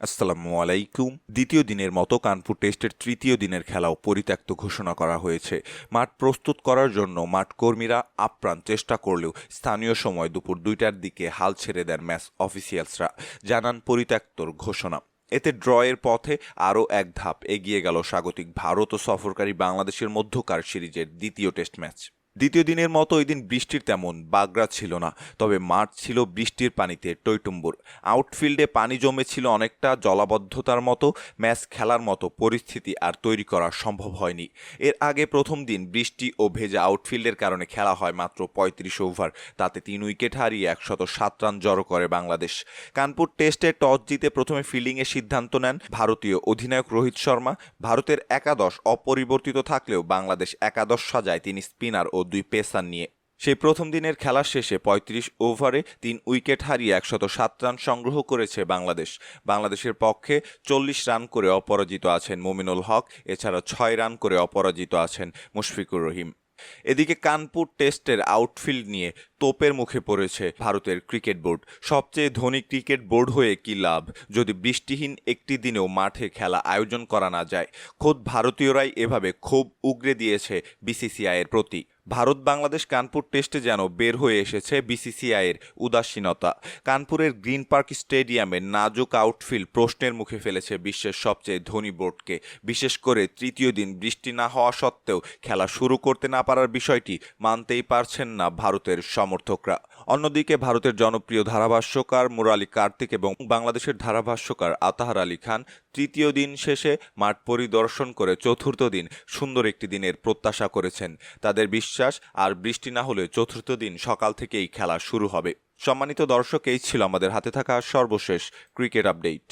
আসসালামু আলাইকুম। দ্বিতীয় দিনের মতো কানপুর টেস্টের তৃতীয় দিনের খেলাও পরিত্যক্ত ঘোষণা করা হয়েছে। মাঠ প্রস্তুত করার জন্য মাঠ কর্মীরা আপ্রাণ চেষ্টা করলেও স্থানীয় সময় দুপুর দুইটার দিকে হাল ছেড়ে দেন ম্যাচ অফিসিয়ালসরা। জানান পরিত্যক্তর ঘোষণা। এতে ড্রয়ের পথে আরও এক ধাপ এগিয়ে গেল স্বাগতিক ভারত ও সফরকারী বাংলাদেশের মধ্যকার সিরিজের দ্বিতীয় টেস্ট ম্যাচ। দ্বিতীয় দিনের মতো ওই দিন বৃষ্টির তেমন বাগড়া ছিল না, তবে মাঠ ছিল বৃষ্টির পানিতে টইটুম্বুর আউটফিল্ডে পানি জমেছিল অনেকটা, জলাবদ্ধতার মতো, ম্যাচ খেলার মতো পরিস্থিতি আর তৈরি করা সম্ভব হয়নি। এর আগে প্রথম দিন বৃষ্টি ও ভেজা আউটফিল্ডের কারণে খেলা হয় মাত্র পঁয়ত্রিশ ওভার, তাতে তিন উইকেট হারিয়ে একশত সাত রান জড়ো করে বাংলাদেশ। কানপুর টেস্টে টস জিতে প্রথমে ফিল্ডিংয়ের সিদ্ধান্ত নেন ভারতীয় অধিনায়ক রোহিত শর্মা। ভারতের একাদশ অপরিবর্তিত থাকলেও বাংলাদেশ একাদশ সাজায় তিনি স্পিনার ও দুই পেসার নিয়ে। সেই প্রথম দিনের খেলা শেষে ৩৫ ওভারে তিন উইকেট হারিয়ে একশত সাত রান সংগ্রহ করেছে বাংলাদেশ। বাংলাদেশের পক্ষে চল্লিশ রান করে অপরাজিত আছেন মুমিনুল হক, এছাড়া ছয় রান করে অপরাজিত আছেন মুশফিকুর রহিম। এদিকে কানপুর টেস্টের আউটফিল্ড নিয়ে তোপের মুখে পড়েছে ভারতের ক্রিকেট বোর্ড। সবচেয়ে ধনী ক্রিকেট বোর্ড হয়ে কি লাভ? যদি বৃষ্টিহীন একটি দিনেও মাঠে খেলা আয়োজন করা না যায়, খোদ ভারতীয়রাই এভাবে ক্ষোভ উগরে দিয়েছে বিসিসিআইয়ের প্রতি। ভারত বাংলাদেশ কানপুর টেস্টে যেন বের হয়ে এসেছে বিসিসিআইয়ের উদাসীনতা। কানপুরের গ্রিন পার্ক স্টেডিয়ামে নাজুক আউটফিল্ড প্রশ্নের মুখে ফেলেছে বিশ্বের সবচেয়ে ধনী বোর্ডকে। বিশেষ করে তৃতীয় দিন বৃষ্টি না হওয়া সত্ত্বেও খেলা শুরু করতে না পারার বিষয়টি মানতেই পারছেন না ভারতের সমর্থকরা। অন্যদিকে ভারতের জনপ্রিয় ধারাভাষ্যকার মুরালি কার্তিক এবং বাংলাদেশের ধারাভাষ্যকার আতাহার আলী খান তৃতীয় দিন শেষে মাঠ পরিদর্শন করে চতুর্থ দিন সুন্দর একটি দিনের প্রত্যাশা করেছেন। তাদের বিশ্বাস, আর বৃষ্টি না হলে চতুর্থ দিন সকাল থেকেই খেলা শুরু হবে। সম্মানিত দর্শক, এই ছিল আমাদের হাতে থাকা সর্বশেষ ক্রিকেট আপডেট।